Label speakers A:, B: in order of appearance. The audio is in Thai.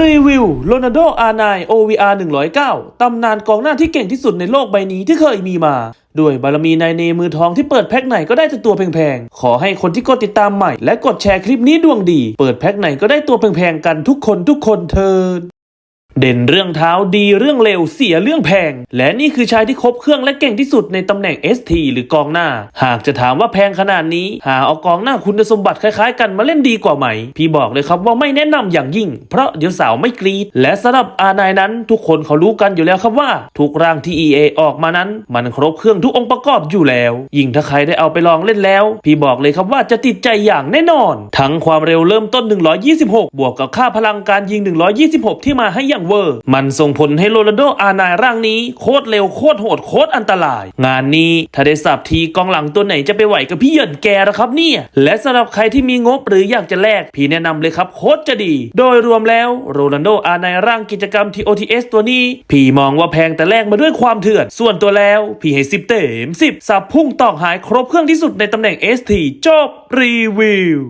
A: รีวิวโรนัลโดอาร์ไน OVR 109ตำนานกองหน้าที่เก่งที่สุดในโลกใบนี้ที่เคยมีมาด้วยบารมีนายเนมือทองที่เปิดแพ็คไหนก็ได้แต่ตัวแพงๆ ขอให้คนที่กดติดตามใหม่ และกดแชร์คลิปนี้ดวงดี เปิดแพ็คไหนก็ได้ตัวแพงๆกันทุกคนทุกคนเทิน เด่นเรื่องเท้าดีเรื่องเร็วเสียเรื่องแพง และนี่คือชายที่ครบเครื่องและเก่งที่สุดในตำแหน่ง ST หรือกองหน้า หากจะถามว่าแพงขนาดนี้ หาเอากองหน้าคุณสมบัติคล้ายๆ กันมาเล่นดีกว่าไหม พี่บอกเลยครับว่าไม่แนะนำอย่างยิ่ง เพราะเดี๋ยวสาวไม่กรีด และสำหรับอานายนั้น ทุกคนเขารู้กันอยู่แล้วครับว่า ทุกร่างที่ EA ออกมานั้น มันครบเครื่องทุกองค์ประกอบอยู่แล้ว ยิ่งถ้าใครได้เอาไปลองเล่นแล้ว พี่บอกเลยครับว่าจะติดใจอย่างแน่นอน ทั้งความเร็วเริ่มต้น 126 บวกกับค่าพลังการยิง 126 ที่มาให้อย่างเวอร์ มันส่งผลให้โรนัลโดอาร์นายร่างนี้โคตรเร็วโคตรโหดโคตรอันตราย งานนี้ถ้าได้สับทีกองหลังตัวไหนจะไปไหวกับพี่เหยินแกนะครับเนี่ย และสำหรับใครที่มีงบหรืออยากจะแลกพี่แนะนำเลยครับโคตรจะดี โดยรวมแล้วโรนัลโดอาร์นายร่างกิจกรรม TOTS ตัวนี้ พี่มองว่าแพงแต่แลกมาด้วยความเถื่อน ส่วนตัวแล้วพี่ให้10เต็ม10สับพุ่งตอกหายครบเครื่องที่สุดในตำแหน่ง ST จบรีวิว